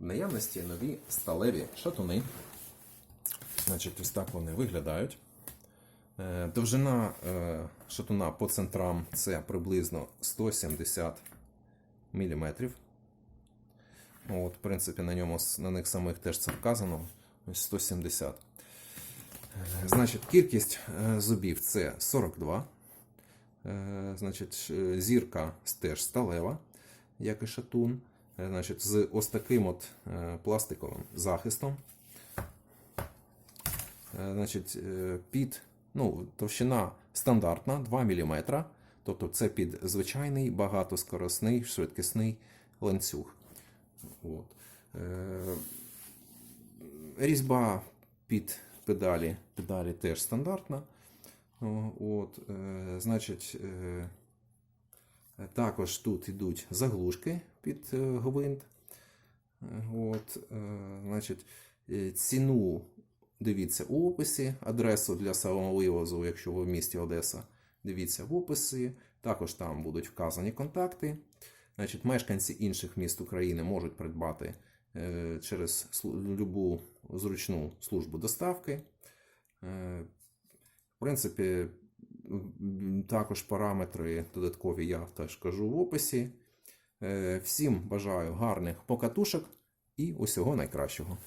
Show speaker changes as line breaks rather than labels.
В наявності нові сталеві шатуни. Значить, ось так вони виглядають. Е, Довжина е, шатуна по центрам це приблизно 170 мм. От, в принципі, на, ньому, на них самих теж це вказано. Ось 170. Е, Значить, кількість зубів це 42. Е, Значить, зірка теж сталева, як і шатун. Е, Значить, з ось таким от е, пластиковим захистом. Е, Значить, під ну, товщина стандартна 2 мм. Тобто це під звичайний багатоскоросний швидкісний ланцюг. От. Різьба під педалі, педалі теж стандартна. От, значить, також тут йдуть заглушки під е, гвинт. От, е, значить, е, ціну дивіться у описі, адресу для самовивозу, якщо ви в місті Одеса, дивіться в описі. Також там будуть вказані контакти. Значить, мешканці інших міст України можуть придбати через любу зручну службу доставки. В принципі, також параметри додаткові я теж кажу в описі. Е, Всім бажаю гарних покатушок і усього найкращого.